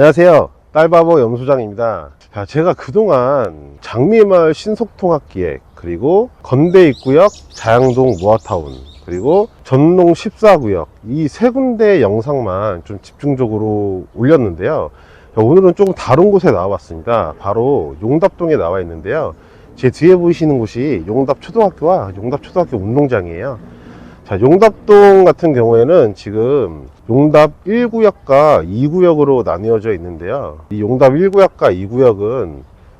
안녕하세요. 딸바보 염소장입니다. 자, 제가 그동안 장미마을 신속통합기획, 그리고 건대 입구역 자양동 모아타운, 그리고 전농 14구역, 이 세 군데 영상만 좀 집중적으로 올렸는데요. 자, 오늘은 조금 다른 곳에 나와봤습니다. 바로 용답동에 나와 있는데요. 제 뒤에 보이시는 곳이 용답 초등학교와 용답 초등학교 운동장이에요. 자, 용답동 같은 경우에는 지금 용답 1구역과 2구역으로 나뉘어져 있는데요. 이 용답 1구역과 2구역은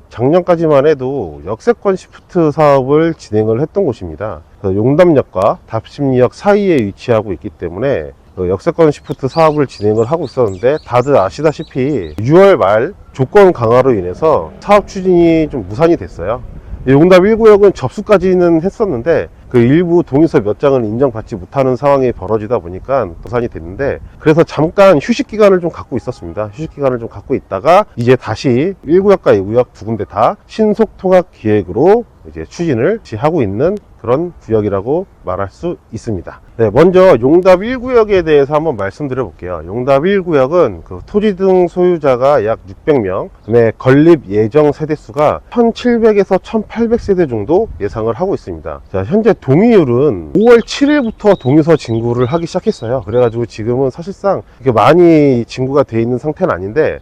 작년까지만 해도 역세권 시프트 사업을 진행을 했던 곳입니다. 용답역과 답심리역 사이에 위치하고 있기 때문에 그 역세권 시프트 사업을 진행을 하고 있었는데 다들 아시다시피 6월 말 조건 강화로 인해서 사업 추진이 좀 무산이 됐어요. 용답 1구역은 접수까지는 했었는데 그 일부 동의서 몇 장을 인정받지 못하는 상황이 벌어지다 보니까 도산이 됐는데 그래서 잠깐 휴식 기간을 좀 갖고 있었습니다. 휴식 기간을 좀 갖고 있다가 이제 다시 1구역과 2구역 두 군데 다 신속 통합 기획으로 이제 추진을 하고 있는 그런 구역이라고 말할 수 있습니다. 네, 먼저 용답 1구역에 대해서 한번 말씀드려 볼게요. 용답 1구역은 그 토지 등 소유자가 약 600명, 그다음에 건립 예정 세대수가 1,700에서 1,800세대 정도 예상을 하고 있습니다. 자, 현재 동의율은 5월 7일부터 동의서 진구를 하기 시작했어요. 그래가지고 지금은 사실상 이렇게 많이 진구가 돼 있는 상태는 아닌데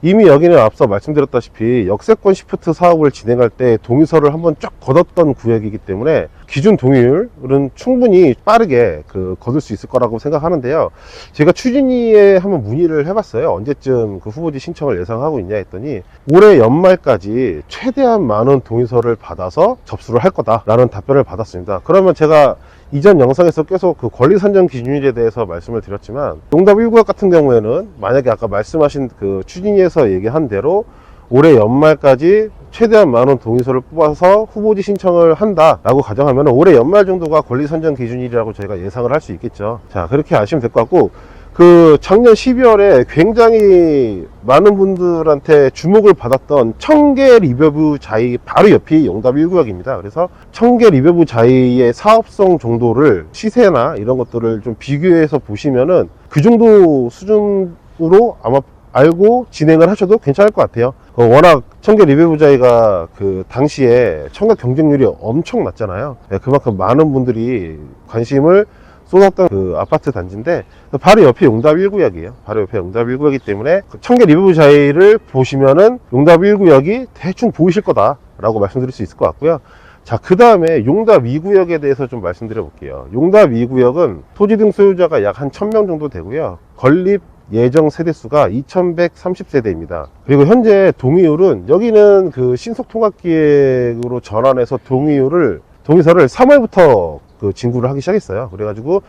이미 여기는 앞서 말씀드렸다시피 역세권 시프트 사업을 진행할 때 동의서를 한번 쫙 걷었던 구역이기 때문에 기준 동의율은 충분히 빠르게 그 거둘 수 있을 거라고 생각하는데요. 제가 추진위에 한번 문의를 해봤어요. 언제쯤 그 후보지 신청을 예상하고 있냐 했더니 올해 연말까지 최대한 많은 동의서를 받아서 접수를 할 거다라는 답변을 받았습니다. 그러면 제가 이전 영상에서 계속 그 권리 선정 기준일에 대해서 말씀을 드렸지만 용답 1구역 같은 경우에는 만약에 아까 말씀하신 그 추진위에서 얘기한 대로 올해 연말까지 최대한 많은 동의서를 뽑아서 후보지 신청을 한다라고 가정하면 올해 연말 정도가 권리 선정 기준일이라고 저희가 예상을 할 수 있겠죠. 자 그렇게 아시면 될 것 같고 그 작년 12월에 굉장히 많은 분들한테 주목을 받았던 청계 리버브 자이 바로 옆이 용답 1구역입니다. 그래서 청계 리버브 자이의 사업성 정도를 시세나 이런 것들을 좀 비교해서 보시면은 그 정도 수준으로 아마 알고 진행을 하셔도 괜찮을 것 같아요. 어, 워낙 청계 리베브 자이가 그 당시에 청각 경쟁률이 엄청 낮잖아요. 네, 그만큼 많은 분들이 관심을 쏟았던 그 아파트 단지인데 바로 옆에 용답 1구역이에요. 바로 옆에 용답 1구역이기 때문에 그 청계 리뷰 자이를 보시면은 용답 1구역이 대충 보이실 거다 라고 말씀드릴 수 있을 것 같고요. 자, 그 다음에 용답 2구역에 대해서 좀 말씀드려 볼게요. 용답 2구역은 토지 등 소유자가 약 한 1000명 정도 되고요. 건립 예정 세대수가 2130세대입니다. 그리고 현재 동의율은 여기는 그 신속 통합 기획으로 전환해서 동의율을 동의서를 3월부터 그 진구를 하기 시작했어요. 그래가지고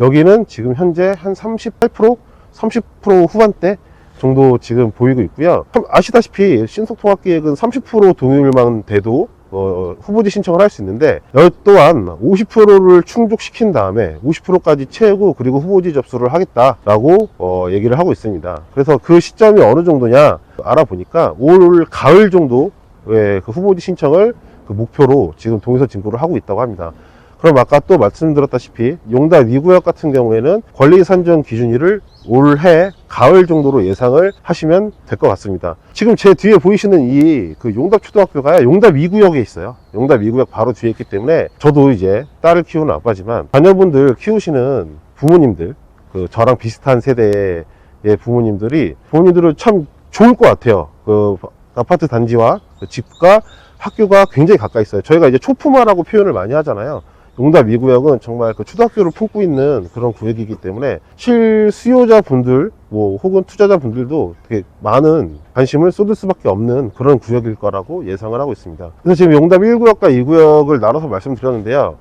여기는 지금 현재 한 38%, 30% 후반대 정도 지금 보이고 있고요. 아시다시피 신속 통합 기획은 30% 동의율만 돼도 어, 후보지 신청을 할 수 있는데 여 또한 50%를 충족시킨 다음에 50%까지 채우고 그리고 후보지 접수를 하겠다라고 어, 얘기를 하고 있습니다. 그래서 그 시점이 어느 정도냐 알아보니까 올 가을 정도의 그 후보지 신청을 그 목표로 지금 동의서 진구를 하고 있다고 합니다. 그럼 아까 또 말씀드렸다시피 용답 2구역 같은 경우에는 권리 선정 기준일을 올해 가을 정도로 예상을 하시면 될 것 같습니다. 지금 제 뒤에 보이시는 이 그 용답 초등학교가 용답 2구역에 있어요. 용답 2구역 바로 뒤에 있기 때문에 저도 이제 딸을 키우는 아빠지만 자녀분들 키우시는 부모님들 그 저랑 비슷한 세대의 부모님들이 부모님들은 참 좋을 것 같아요. 그 아파트 단지와 그 집과 학교가 굉장히 가까이 있어요. 저희가 이제 초품화라고 표현을 많이 하잖아요. 용답 2구역은 정말 그 초등학교를 품고 있는 그런 구역이기 때문에 실수요자 분들 뭐 혹은 투자자 분들도 되게 많은 관심을 쏟을 수밖에 없는 그런 구역일 거라고 예상을 하고 있습니다. 그래서 지금 용답 1구역과 2구역을 나눠서 말씀드렸는데요.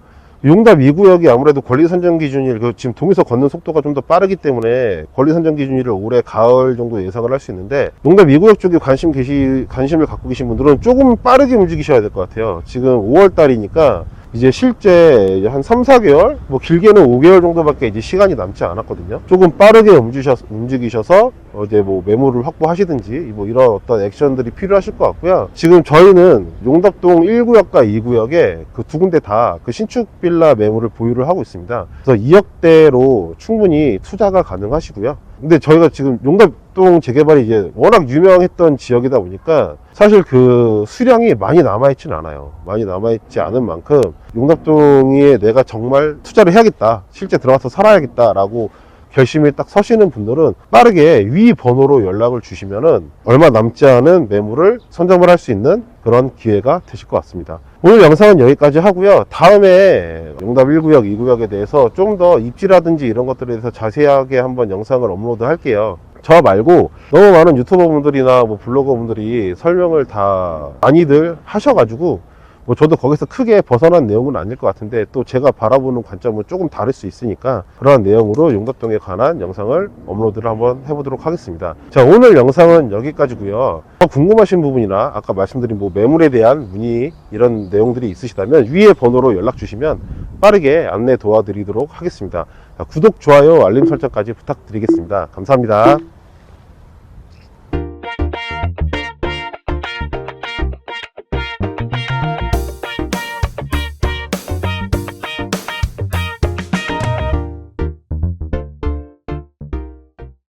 용답 2구역이 아무래도 권리 선정 기준일 그 지금 동의서 걷는 속도가 좀 더 빠르기 때문에 권리 선정 기준일을 올해 가을 정도 예상을 할 수 있는데 용답 2구역 쪽에 관심 계시 관심을 갖고 계신 분들은 조금 빠르게 움직이셔야 될 것 같아요. 지금 5월 달이니까 이제 실제 이제 한 3, 4개월, 뭐 길게는 5개월 정도밖에 이제 시간이 남지 않았거든요. 조금 빠르게 움직이셔서, 움직이셔서 어, 이제 뭐 매물을 확보하시든지 뭐 이런 어떤 액션들이 필요하실 것 같고요. 지금 저희는 용답동 1구역과 2구역에 그 두 군데 다 그 신축 빌라 매물을 보유를 하고 있습니다. 그래서 2억대로 충분히 투자가 가능하시고요. 근데 저희가 지금 용답동 재개발이 이제 워낙 유명했던 지역이다 보니까 사실 그 수량이 많이 남아있진 않아요. 많이 남아있지 않은 만큼 용답동에 내가 정말 투자를 해야겠다. 실제 들어가서 살아야겠다라고 결심이 딱 서시는 분들은 빠르게 위 번호로 연락을 주시면은 얼마 남지 않은 매물을 선점을 할 수 있는 그런 기회가 되실 것 같습니다. 오늘 영상은 여기까지 하고요. 다음에 용답 1구역, 2구역에 대해서 좀 더 입지라든지 이런 것들에 대해서 자세하게 한번 영상을 업로드 할게요. 저 말고 너무 많은 유튜버 분들이나 뭐 블로거 분들이 설명을 다 많이들 하셔가지고 뭐 저도 거기서 크게 벗어난 내용은 아닐 것 같은데 또 제가 바라보는 관점은 조금 다를 수 있으니까 그러한 내용으로 용답동에 관한 영상을 업로드를 한번 해보도록 하겠습니다. 자 오늘 영상은 여기까지고요. 더 궁금하신 부분이나 아까 말씀드린 뭐 매물에 대한 문의 이런 내용들이 있으시다면 위에 번호로 연락 주시면 빠르게 안내 도와드리도록 하겠습니다. 자, 구독, 좋아요, 알림 설정까지 부탁드리겠습니다. 감사합니다.